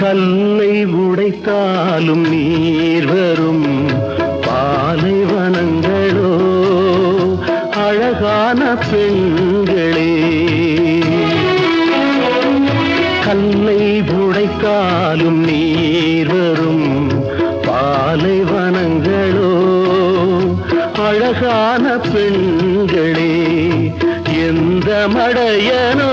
கல்லை உடைத்தாலும் நீர் வரும் பாலைவனங்களோ அழகான பெண்களே. கல்லை உடைத்தாலும் நீர் வரும் பாலைவனங்களோ அழகான பெண்களே. எந்த மடையனோ